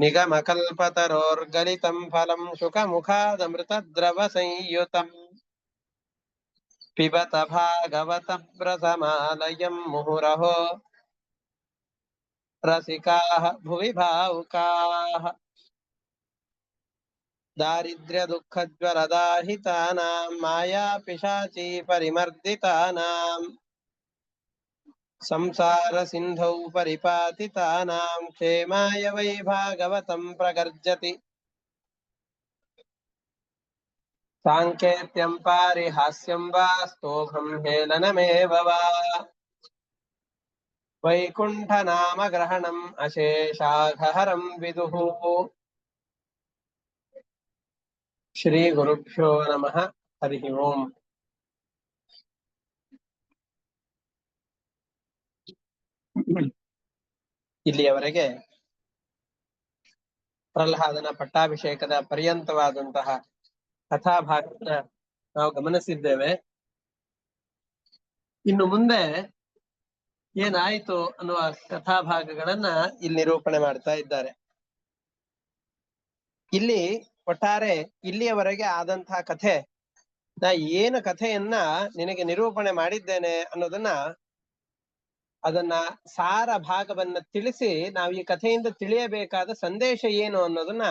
निगमकल्पतरोर्गलितं फलं शुकमुखादमृतद्रवसंयुतम्। पिबत भागवतप्रथमालयं मुहुरहो रसिकाः भुवि भावुकाः। दारिद्र्यदुःखज्वरदाहितानां मायापिशाची परिमर्दितानां संसारसिन्धौ परिपातितानां क्षेमाय वै भागवतं प्रगर्जति साङ्केत्यं पारिहास्यं वा स्तोभं हेलनमेव वा वैकुण्ठनामग्रहणम् अशेषाघहरं विदुः श्रीगुरुभ्यो नमः हरिः ओम् ಇಲ್ಲಿಯವರೆಗೆ ಪ್ರಹ್ಲಾದನ ಪಟ್ಟಾಭಿಷೇಕದ ಪರ್ಯಂತವಾದಂತಹ ಕಥಾಭಾಗನ ನಾವು ಗಮನಿಸಿದ್ದೇವೆ. ಇನ್ನು ಮುಂದೆ ಏನಾಯಿತು ಅನ್ನುವ ಕಥಾಭಾಗಗಳನ್ನ ಇಲ್ಲಿ ನಿರೂಪಣೆ ಮಾಡ್ತಾ ಇದ್ದಾರೆ. ಇಲ್ಲಿ ಒಟ್ಟಾರೆ ಇಲ್ಲಿಯವರೆಗೆ ಆದಂತಹ ಕಥೆ, ನಾ ಏನು ಕಥೆಯನ್ನ ನಿನಗೆ ನಿರೂಪಣೆ ಮಾಡಿದ್ದೇನೆ ಅನ್ನೋದನ್ನ ಅದನ್ನ ಸಾರ ಭಾಗವನ್ನ ತಿಳಿಸಿ ನಾವು ಈ ಕಥೆಯಿಂದ ತಿಳಿಯಬೇಕಾದ ಸಂದೇಶ ಏನು ಅನ್ನೋದನ್ನ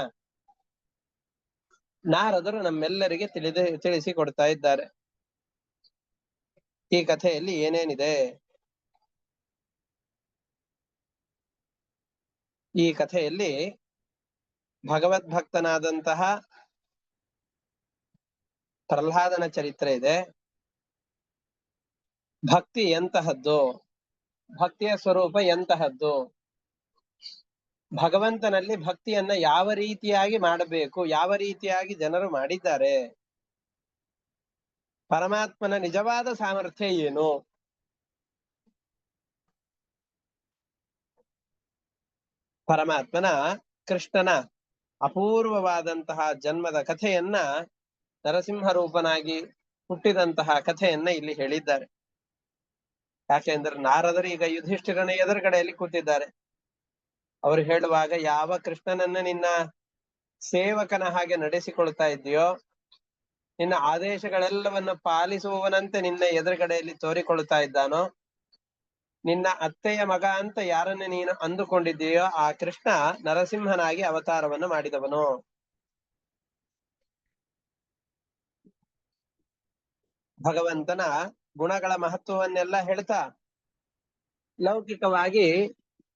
ನಾರದರು ನಮ್ಮೆಲ್ಲರಿಗೆ ತಿಳಿದ, ತಿಳಿಸಿ ಕೊಡ್ತಾ ಇದ್ದಾರೆ. ಈ ಕಥೆಯಲ್ಲಿ ಏನೇನಿದೆ? ಈ ಕಥೆಯಲ್ಲಿ ಭಗವದ್ಭಕ್ತನಾದಂತಹ ಪ್ರಹ್ಲಾದನ ಚರಿತ್ರೆ ಇದೆ. ಭಕ್ತಿ ಎಂತಹದ್ದು? ಭಕ್ತಿಯ ಸ್ವರೂಪ ಎಂತಹದ್ದು? ಭಗವಂತನಲ್ಲಿ ಭಕ್ತಿಯನ್ನ ಯಾವ ರೀತಿಯಾಗಿ ಮಾಡಬೇಕು? ಯಾವ ರೀತಿಯಾಗಿ ಜನರು ಮಾಡಿದ್ದಾರೆ? ಪರಮಾತ್ಮನ ನಿಜವಾದ ಸಾಮರ್ಥ್ಯ ಏನು? ಪರಮಾತ್ಮನ, ಕೃಷ್ಣನ ಅಪೂರ್ವವಾದಂತಹ ಜನ್ಮದ ಕಥೆಯನ್ನ ನರಸಿಂಹ ರೂಪನಾಗಿ ಹುಟ್ಟಿದಂತಹ ಕಥೆಯನ್ನ ಇಲ್ಲಿ ಹೇಳಿದ್ದಾರೆ. ಯಾಕೆಂದ್ರೆ ನಾರದರು ಈಗ ಯುಧಿಷ್ಠಿರನ ಎದುರುಗಡೆಯಲ್ಲಿ ಕೂತಿದ್ದಾರೆ. ಅವರು ಹೇಳುವಾಗ, ಯಾವ ಕೃಷ್ಣನನ್ನ ನಿನ್ನ ಸೇವಕನ ಹಾಗೆ ನಡೆಸಿಕೊಳ್ತಾ ಇದೆಯೋ ನಿನ್ನ ಆದೇಶಗಳೆಲ್ಲವನ್ನು ಪಾಲಿಸುವವನಂತೆ ನಿನ್ನ ಎದುರುಗಡೆಯಲ್ಲಿ ತೋರಿಕೊಳ್ತಾ ಇದ್ದಾನೋ, ನಿನ್ನ ಅತ್ತೆಯ ಮಗ ಅಂತ ಯಾರನ್ನ ನೀನು ಅಂದುಕೊಂಡಿದ್ದೀಯೋ, ಆ ಕೃಷ್ಣ ನರಸಿಂಹನಾಗಿ ಅವತಾರವನ್ನು ಮಾಡಿದವನು. ಭಗವಂತನ ಗುಣಗಳ ಮಹತ್ವವನ್ನೆಲ್ಲ ಹೇಳ್ತಾ ಲೌಕಿಕವಾಗಿ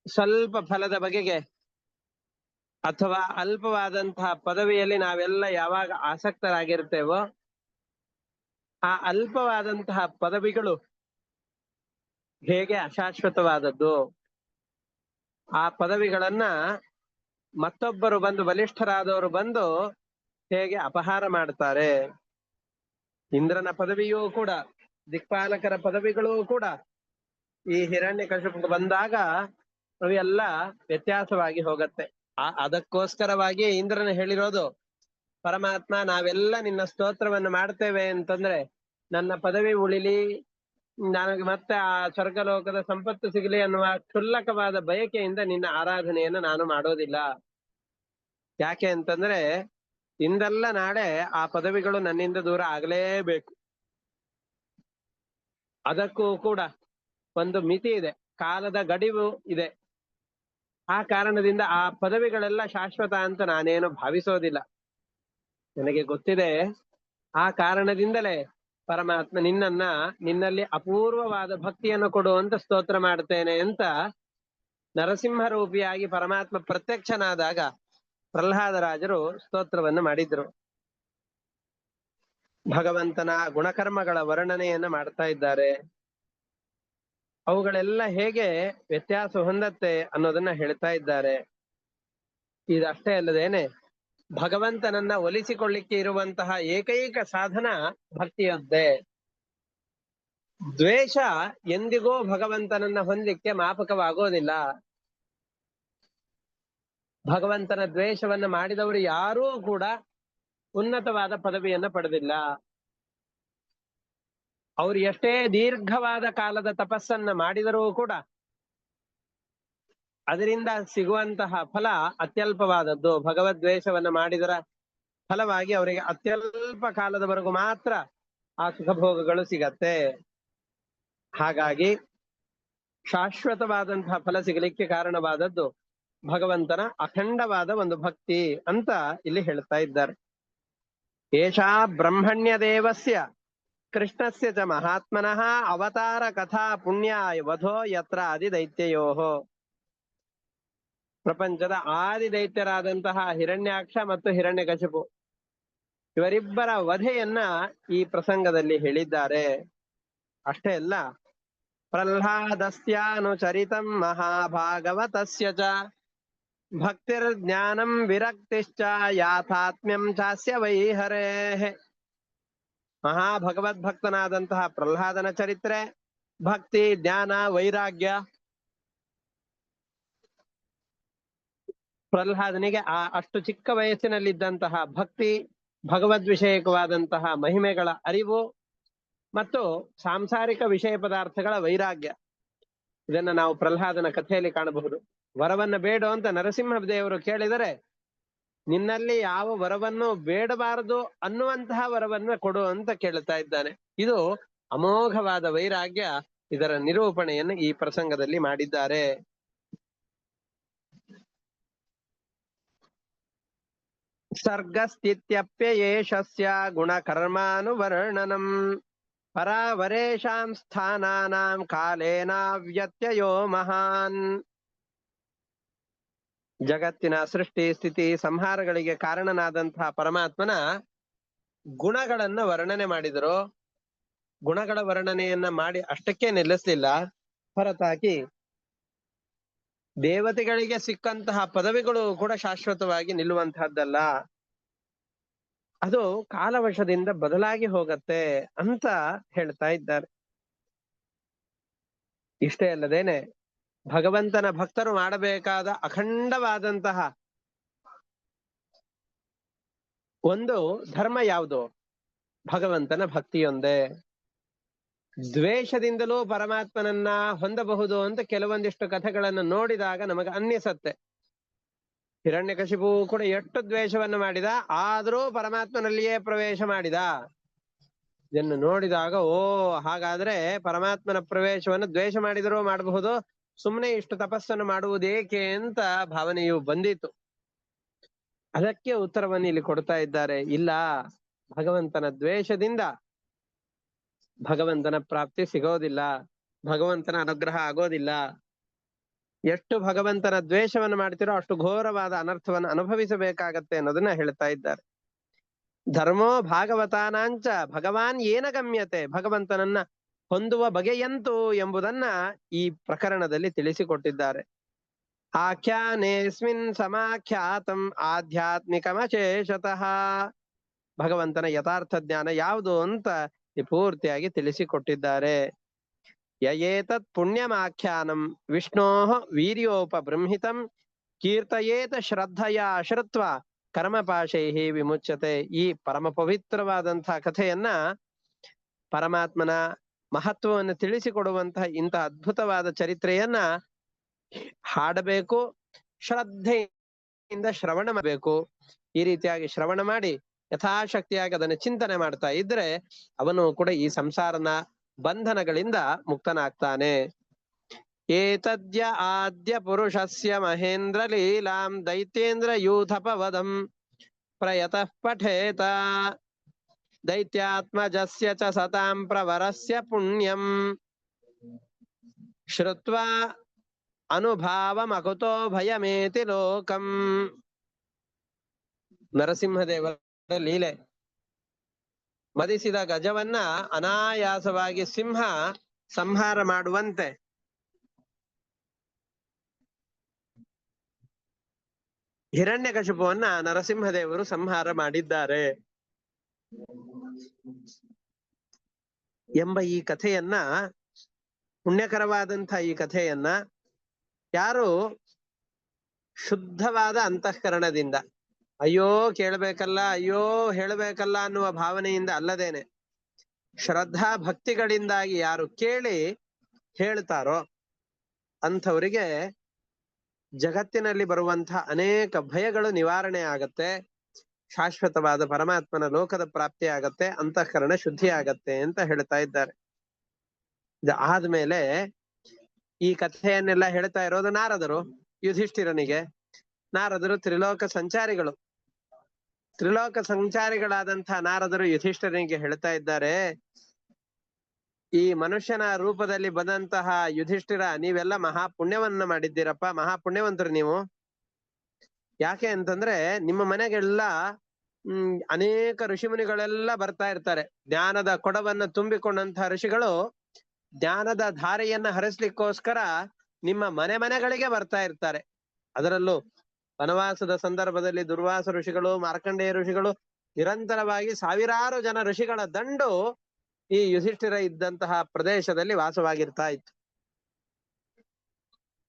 ಸ್ವಲ್ಪ ಫಲದ ಬಗೆಗೆ ಅಥವಾ ಅಲ್ಪವಾದಂತಹ ಪದವಿಯಲ್ಲಿ ನಾವೆಲ್ಲ ಯಾವಾಗ ಆಸಕ್ತರಾಗಿರ್ತೇವೋ ಆ ಅಲ್ಪವಾದಂತಹ ಪದವಿಗಳು ಹೇಗೆ ಅಶಾಶ್ವತವಾದದ್ದು? ಆ ಪದವಿಗಳನ್ನ ಮತ್ತೊಬ್ಬರು ಬಂದು ಬಲಿಷ್ಠರಾದವರು ಬಂದು ಹೇಗೆ ಅಪಹಾರ ಮಾಡ್ತಾರೆ? ಇಂದ್ರನ ಪದವಿಯೂ ಕೂಡ ದಿಕ್ಪಾಲಕರ ಪದವಿಗಳು ಕೂಡ ಈ ಹಿರಣ್ಯ ಕಶಪ ಬಂದಾಗ ಅವೆಲ್ಲ ವ್ಯತ್ಯಾಸವಾಗಿ ಹೋಗತ್ತೆ. ಆ, ಅದಕ್ಕೋಸ್ಕರವಾಗಿ ಇಂದ್ರನ ಹೇಳಿರೋದು, ಪರಮಾತ್ಮ, ನಾವೆಲ್ಲ ನಿನ್ನ ಸ್ತೋತ್ರವನ್ನು ಮಾಡ್ತೇವೆ ಅಂತಂದ್ರೆ, ನನ್ನ ಪದವಿ ಉಳಿಲಿ, ನನಗೆ ಮತ್ತೆ ಆ ಸ್ವರ್ಗಲೋಕದ ಸಂಪತ್ತು ಸಿಗಲಿ ಅನ್ನುವ ಕ್ಷುಲ್ಲಕವಾದ ಬಯಕೆಯಿಂದ ನಿನ್ನ ಆರಾಧನೆಯನ್ನು ನಾನು ಮಾಡೋದಿಲ್ಲ. ಯಾಕೆ ಅಂತಂದ್ರೆ, ಇಂದಲ್ಲ ನಾಳೆ ಆ ಪದವಿಗಳು ನನ್ನಿಂದ ದೂರ ಆಗಲೇಬೇಕು. ಅದಕ್ಕೂ ಕೂಡ ಒಂದು ಮಿತಿ ಇದೆ. ಕಾಲದ ಗಡಿವು ಇದೆ. ಆ ಕಾರಣದಿಂದ ಆ ಪದವಿಗಳೆಲ್ಲ ಶಾಶ್ವತ ಅಂತ ನಾನೇನು ಭಾವಿಸೋದಿಲ್ಲ. ನನಗೆ ಗೊತ್ತಿದೆ, ಆ ಕಾರಣದಿಂದಲೇ ಪರಮಾತ್ಮ ನಿನ್ನನ್ನ, ನಿನ್ನಲ್ಲಿ ಅಪೂರ್ವವಾದ ಭಕ್ತಿಯನ್ನು ಕೊಡುವಂತ ಸ್ತೋತ್ರ ಮಾಡ್ತೇನೆ ಅಂತ ನರಸಿಂಹ ರೂಪಿಯಾಗಿ ಪರಮಾತ್ಮ ಪ್ರತ್ಯಕ್ಷನಾದಾಗ ಪ್ರಹ್ಲಾದರಾಜರು ಸ್ತೋತ್ರವನ್ನು ಮಾಡಿದ್ರು. ಭಗವಂತನ ಗುಣಕರ್ಮಗಳ ವರ್ಣನೆಯನ್ನ ಮಾಡ್ತಾ ಇದ್ದಾರೆ. ಅವುಗಳೆಲ್ಲ ಹೇಗೆ ವ್ಯತ್ಯಾಸ ಹೊಂದತ್ತೆ ಅನ್ನೋದನ್ನ ಹೇಳ್ತಾ ಇದ್ದಾರೆ. ಇದಷ್ಟೇ ಅಲ್ಲದೇನೆ ಭಗವಂತನನ್ನ ಒಲಿಸಿಕೊಳ್ಳಿಕ್ಕೆ ಇರುವಂತಹ ಏಕೈಕ ಸಾಧನ ಭಕ್ತಿಯದ್ದೇ. ದ್ವೇಷ ಎಂದಿಗೂ ಭಗವಂತನನ್ನ ಹೊಂದಲಿಕ್ಕೆ ಮಾಪಕವಾಗೋದಿಲ್ಲ. ಭಗವಂತನ ದ್ವೇಷವನ್ನ ಮಾಡಿದವರು ಯಾರೂ ಕೂಡ ಉನ್ನತವಾದ ಪದವಿಯನ್ನ ಪಡೆದಿಲ್ಲ. ಅವ್ರು ಎಷ್ಟೇ ದೀರ್ಘವಾದ ಕಾಲದ ತಪಸ್ಸನ್ನ ಮಾಡಿದರೂ ಕೂಡ ಅದರಿಂದ ಸಿಗುವಂತಹ ಫಲ ಅತ್ಯಲ್ಪವಾದದ್ದು. ಭಗವದ್ವೇಷವನ್ನ ಮಾಡಿದರ ಫಲವಾಗಿ ಅವರಿಗೆ ಅತ್ಯಲ್ಪ ಕಾಲದವರೆಗೂ ಮಾತ್ರ ಆ ಸುಖಭೋಗಗಳು ಸಿಗತ್ತೆ. ಹಾಗಾಗಿ ಶಾಶ್ವತವಾದಂತಹ ಫಲ ಸಿಗಲಿಕ್ಕೆ ಕಾರಣವಾದದ್ದು ಭಗವಂತನ ಅಖಂಡವಾದ ಒಂದು ಭಕ್ತಿ ಅಂತ ಇಲ್ಲಿ ಹೇಳ್ತಾ ಇದ್ದಾರೆ. ಏಷಾ ಬ್ರಹ್ಮಣ್ಯ ದೇವಸ್ಯ ಕೃಷ್ಣಸ್ಯ ಚ ಮಹಾತ್ಮನಃ ಅವತಾರ ಕಥಾ ಪುಣ್ಯ ವಧೋ ಯತ್ರ ಆದಿ ದೈತ್ಯಯೋಹೋ ಪ್ರಪಂಚದ ಆದಿ ದೈತ್ಯರಾದಂತಹ ಹಿರಣ್ಯಾಕ್ಷ ಮತ್ತು ಹಿರಣ್ಯಕಶಿಪು ಇವರಿಬ್ಬರ ವಧೆಯನ್ನ ಈ ಪ್ರಸಂಗದಲ್ಲಿ ಹೇಳಿದ್ದಾರೆ। ಅಷ್ಟೇ ಅಲ್ಲ, ಪ್ರಹ್ಲಾದಸ್ಯಾನುಚರಿತಂ ಮಹಾಭಾಗವತಸ್ಯ ಚ। ಭಕ್ತಿರ್ ಜ್ಞಾನಂ ವಿರಕ್ತಿಶ್ಚ ಯಾಥಾತ್ಮ್ಯಂ ಚಾಸ್ಯ ವೈಹರೆಹೆ ಮಹಾಭಗವದ್ ಭಕ್ತನಾದಂತಹ ಪ್ರಹ್ಲಾದನ ಚರಿತ್ರೆ ಭಕ್ತಿ ಜ್ಞಾನ ವೈರಾಗ್ಯ ಪ್ರಹ್ಲಾದನಿಗೆ ಆ ಅಷ್ಟು ಚಿಕ್ಕ ವಯಸ್ಸಿನಲ್ಲಿದ್ದಂತಹ ಭಕ್ತಿ, ಭಗವದ್ ವಿಷಯಕವಾದಂತಹ ಮಹಿಮೆಗಳ ಅರಿವು ಮತ್ತು ಸಾಂಸಾರಿಕ ವಿಷಯ ಪದಾರ್ಥಗಳ ವೈರಾಗ್ಯ. ಇದನ್ನ ನಾವು ಪ್ರಹ್ಲಾದನ ಕಥೆಯಲ್ಲಿ ಕಾಣಬಹುದು. ವರವನ್ನ ಬೇಡ ಅಂತ ನರಸಿಂಹದೇವರು ಕೇಳಿದರೆ, ನಿನ್ನಲ್ಲಿ ಯಾವ ವರವನ್ನು ಬೇಡಬಾರದು ಅನ್ನುವಂತಹ ವರವನ್ನ ಕೊಡು ಅಂತ ಕೇಳುತ್ತಾ ಇದ್ದಾನೆ. ಇದು ಅಮೋಘವಾದ ವೈರಾಗ್ಯ ಇದರ ನಿರೂಪಣೆಯನ್ನು ಈ ಪ್ರಸಂಗದಲ್ಲಿ ಮಾಡಿದ್ದಾರೆ. ಸರ್ಗಸ್ಥಿತ್ಯಪ್ಯಯೇಷಸ್ಯ ಗುಣಕರ್ಮಾನುವರ್ಣನಂ ಪರಾವರೇಶಾಂ ಸ್ಥಾನಾನಾಂ ಕಾಲೇನಾವ್ಯತ್ಯಯೋ ಮಹಾನ್. ಜಗತ್ತಿನ ಸೃಷ್ಟಿ, ಸ್ಥಿತಿ, ಸಂಹಾರಗಳಿಗೆ ಕಾರಣನಾದಂತಹ ಪರಮಾತ್ಮನ ಗುಣಗಳನ್ನ ವರ್ಣನೆ ಮಾಡಿದರು. ಗುಣಗಳ ವರ್ಣನೆಯನ್ನ ಮಾಡಿ ಅಷ್ಟಕ್ಕೆ ನಿಲ್ಲಿಸಲಿಲ್ಲ. ಹೊರತಾಗಿ ದೇವತೆಗಳಿಗೆ ಸಿಕ್ಕಂತಹ ಪದವಿಗಳು ಕೂಡ ಶಾಶ್ವತವಾಗಿ ನಿಲ್ಲುವಂತಹದ್ದಲ್ಲ. ಅದು ಕಾಲವಶದಿಂದ ಬದಲಾಗಿ ಹೋಗತ್ತೆ ಅಂತ ಹೇಳ್ತಾ ಇದ್ದಾರೆ. ಇಷ್ಟೇ ಅಲ್ಲದೇನೆ ಭಗವಂತನ ಭಕ್ತರು ಮಾಡಬೇಕಾದ ಅಖಂಡವಾದಂತಹ ಒಂದು ಧರ್ಮ ಯಾವುದು? ಭಗವಂತನ ಭಕ್ತಿಯೊಂದೇ. ದ್ವೇಷದಿಂದಲೂ ಪರಮಾತ್ಮನನ್ನ ಹೊಂದಬಹುದು ಅಂತ ಕೆಲವೊಂದಿಷ್ಟು ಕಥೆಗಳನ್ನು ನೋಡಿದಾಗ ನಮಗೆ ಅನ್ನಿಸತ್ತೆ. ಹಿರಣ್ಯಕಶಿಪು ಕೂಡ ಎಷ್ಟು ದ್ವೇಷವನ್ನು ಮಾಡಿದ? ಆದರೂ ಪರಮಾತ್ಮನಲ್ಲಿಯೇ ಪ್ರವೇಶ ಮಾಡಿದ. ಇದನ್ನು ನೋಡಿದಾಗ, ಓ, ಹಾಗಾದ್ರೆ ಪರಮಾತ್ಮನ ಪ್ರವೇಶವನ್ನು ದ್ವೇಷ ಮಾಡಿದರೂ ಮಾಡಬಹುದು ಸುಮ್ಮನೆ ಇಷ್ಟು ತಪಸ್ಸನ್ನು ಮಾಡುವುದೇಕೆ ಅಂತ ಭಾವನೆಯು ಬಂದಿತು ಅದಕ್ಕೆ ಉತ್ತರವನ್ನು ಇಲ್ಲಿ ಕೊಡ್ತಾ ಇದ್ದಾರೆ. ಇಲ್ಲ, ಭಗವಂತನ ದ್ವೇಷದಿಂದ ಭಗವಂತನ ಪ್ರಾಪ್ತಿ ಸಿಗೋದಿಲ್ಲ, ಭಗವಂತನ ಅನುಗ್ರಹ ಆಗೋದಿಲ್ಲ. ಎಷ್ಟು ಭಗವಂತನ ದ್ವೇಷವನ್ನು ಮಾಡ್ತಿರೋ ಅಷ್ಟು ಘೋರವಾದ ಅನರ್ಥವನ್ನು ಅನುಭವಿಸಬೇಕಾಗತ್ತೆ ಅನ್ನೋದನ್ನ ಹೇಳ್ತಾ ಇದ್ದಾರೆ. ಧರ್ಮೋ ಭಾಗವತಾನಾಂಚ, ಭಗವಾನ್ ಏನ ಗಮ್ಯತೆ? ಭಗವಂತನನ್ನ ಹೊಂದುವ ಬಗೆಯಂತು ಎಂಬುದನ್ನ ಈ ಪ್ರಕರಣದಲ್ಲಿ ತಿಳಿಸಿಕೊಟ್ಟಿದ್ದಾರೆ. ಆಖ್ಯಾನೇಸ್ಮಿನ್ ಸಮಾಖ್ಯಾತಂ ಆಧ್ಯಾತ್ಮಿಕಮಶೇಷತಃ. ಭಗವಂತನ ಯಥಾರ್ಥ ಜ್ಞಾನ ಯಾವುದು ಅಂತ ಪೂರ್ತಿಯಾಗಿ ತಿಳಿಸಿಕೊಟ್ಟಿದ್ದಾರೆ. ಯಯೇತತ್ ಪುಣ್ಯಮಾಖ್ಯಾನಂ ವಿಷ್ಣೋ ವೀರ್ಯೋಪಬೃಂಹಿತಂ ಕೀರ್ತಯೇತ ಶ್ರದ್ಧೆಯ ಶ್ರುತ್ವ ಕರ್ಮಪಾಶೈಹಿ ವಿಮುಚ್ಯತೆ ಈ ಪರಮ ಪವಿತ್ರವಾದಂತಹ ಕಥೆಯನ್ನ ಪರಮಾತ್ಮನ ಮಹತ್ವವನ್ನು ತಿಳಿಸಿಕೊಡುವಂತಹ ಇಂಥ ಅದ್ಭುತವಾದ ಚರಿತ್ರೆಯನ್ನ ಹಾಡಬೇಕು, ಶ್ರದ್ಧೆಯಿಂದ ಶ್ರವಣ ಮಾಡಬೇಕು. ಈ ರೀತಿಯಾಗಿ ಶ್ರವಣ ಮಾಡಿ ಯಥಾಶಕ್ತಿಯಾಗಿ ಅದನ್ನು ಚಿಂತನೆ ಮಾಡ್ತಾ ಇದ್ರೆ ಅವನು ಕೂಡ ಈ ಸಂಸಾರನ ಬಂಧನಗಳಿಂದ ಮುಕ್ತನಾಗ್ತಾನೆ. ಏತದ್ಯ ಆದ್ಯ ಪುರುಷಸ್ಯ ಮಹೇಂದ್ರ ಲೀಲಾಂ ದೈತ್ಯೇಂದ್ರ ಯೂಥಪವದಂ ಪ್ರಯತಃ ಪಠೇತ. ದೈತ್ಯಾತ್ಮಜಸ್ಯ ಚ ಸತಾಂ ಪ್ರವರಸ್ಯ ಪುಣ್ಯಂ ಶ್ರುತ್ವಾ ಅನುಭಾವಮಕುತೋ ಭಯಮೇತಿ ಲೋಕಂ ನರಸಿಂಹದೇವರ ಲೀಲೆ ಮದಿಸಿದ ಗಜವನ್ನ ಅನಾಯಾಸವಾಗಿ ಸಿಂಹ ಸಂಹಾರ ಮಾಡುವಂತೆ। ಹಿರಣ್ಯಕಶಿಪುವನ್ನ ನರಸಿಂಹದೇವರು ಸಂಹಾರ ಮಾಡಿದ್ದಾರೆ। ಎಂಬ ಈ ಕಥೆಯನ್ನ, ಪುಣ್ಯಕರವಾದಂಥ ಈ ಕಥೆಯನ್ನ ಯಾರು ಶುದ್ಧವಾದ ಅಂತಃಕರಣದಿಂದ, ಅಯ್ಯೋ ಕೇಳಬೇಕಲ್ಲ, ಅಯ್ಯೋ ಹೇಳಬೇಕಲ್ಲ ಅನ್ನುವ ಭಾವನೆಯಿಂದ ಅಲ್ಲದೇನೆ, ಶ್ರದ್ಧಾ ಭಕ್ತಿಗಳಿಂದಾಗಿ ಯಾರು ಕೇಳಿ ಹೇಳ್ತಾರೋ ಅಂಥವರಿಗೆ ಜಗತ್ತಿನಲ್ಲಿ ಬರುವಂತಹ ಅನೇಕ ಭಯಗಳು ನಿವಾರಣೆ ಆಗತ್ತೆ. ಶಾಶ್ವತವಾದ ಪರಮಾತ್ಮನ ಲೋಕದ ಪ್ರಾಪ್ತಿ ಆಗತ್ತೆ ಅಂತಃಕರಣ ಶುದ್ಧಿ ಆಗತ್ತೆ ಅಂತ ಹೇಳ್ತಾ ಇದ್ದಾರೆ. ಇದು ಆದ್ಮೇಲೆ ಈ ಕಥೆಯನ್ನೆಲ್ಲ ಹೇಳ್ತಾ ಇರೋದು ನಾರದರು, ಯುಧಿಷ್ಠಿರನಿಗೆ. ನಾರದರು ತ್ರಿಲೋಕ ಸಂಚಾರಿಗಳು. ತ್ರಿಲೋಕ ಸಂಚಾರಿಗಳಾದಂತಹ ನಾರದರು ಯುಧಿಷ್ಠಿರನಿಗೆ ಹೇಳ್ತಾ ಇದ್ದಾರೆ, ಈ ಮನುಷ್ಯನ ರೂಪದಲ್ಲಿ ಬಂದಂತಹ ಯುಧಿಷ್ಠಿರ, ನೀವೆಲ್ಲ ಮಹಾ ಪುಣ್ಯವನ್ನ ಮಾಡಿದ್ದೀರಪ್ಪ ಮಹಾ ಪುಣ್ಯವಂತರು ನೀವು. ಯಾಕೆ ಅಂತಂದ್ರೆ ನಿಮ್ಮ ಮನೆಗೆಲ್ಲ ಹ್ಮ್, ಅನೇಕ ಋಷಿಮುನಿಗಳೆಲ್ಲ ಬರ್ತಾ ಇರ್ತಾರೆ. ಜ್ಞಾನದ ಕೊಡವನ್ನ ತುಂಬಿಕೊಂಡಂತಹ ಋಷಿಗಳು ಜ್ಞಾನದ ಧಾರೆಯನ್ನ ಹರಿಸ್ಲಿಕ್ಕೋಸ್ಕರ ನಿಮ್ಮ ಮನೆ ಮನೆಗಳಿಗೆ ಬರ್ತಾ ಇರ್ತಾರೆ. ಅದರಲ್ಲೂ ವನವಾಸದ ಸಂದರ್ಭದಲ್ಲಿ ದುರ್ವಾಸ ಋಷಿಗಳು, ಮಾರ್ಕಂಡೇಯ ಋಷಿಗಳು ನಿರಂತರವಾಗಿ ಸಾವಿರಾರು ಜನ ಋಷಿಗಳ ದಂಡು ಈ ಯುಧಿಷ್ಠಿರ ಇದ್ದಂತಹ ಪ್ರದೇಶದಲ್ಲಿ ವಾಸವಾಗಿರ್ತಾ ಇತ್ತು.